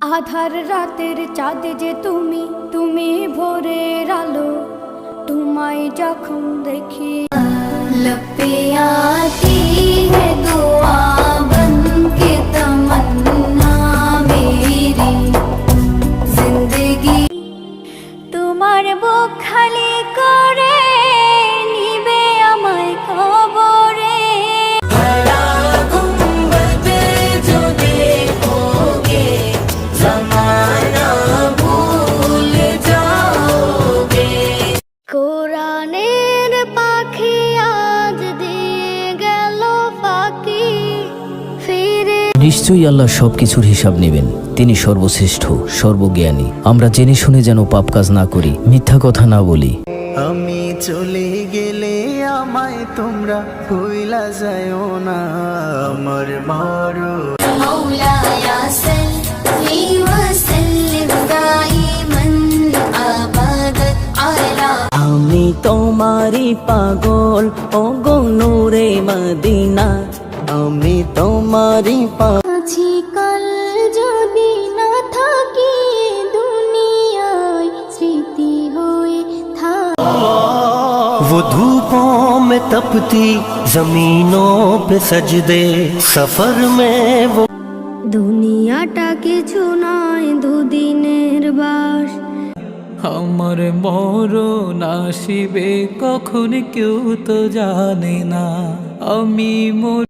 আধার রাতের চাঁদ যে তুমি তুমি ভোরে আলো তোমায় যখন দেখি। লপিয়া দোয়া তোমার বুক খালি করে নিশ্চয়ই আল্লাহ সব কিছুর হিসাব নেবেন। তিনি সর্বশ্রেষ্ঠ সর্বজ্ঞানী। আমরা জেনে শুনে যেন পাপ কাজ না করি মিথ্যা কথা না বলি। আমি চলে গেলে আমায় তোমরা কইলা যায় না আমার মরো। আমি তোমারি পাগল ও গো নূরে মদিনা। আমি তোমারই পা আছি কাল যদি না থাকি দুনিয়ায় স্মৃতি হয়ে থাক वो धूपों में तपती जमीनों पे सजदे सफर में वो দুনিয়াটা কিছু নয় দুদিনের বাস আমার মরণ আসিবে কখন কেউ তো জানে না আমি মর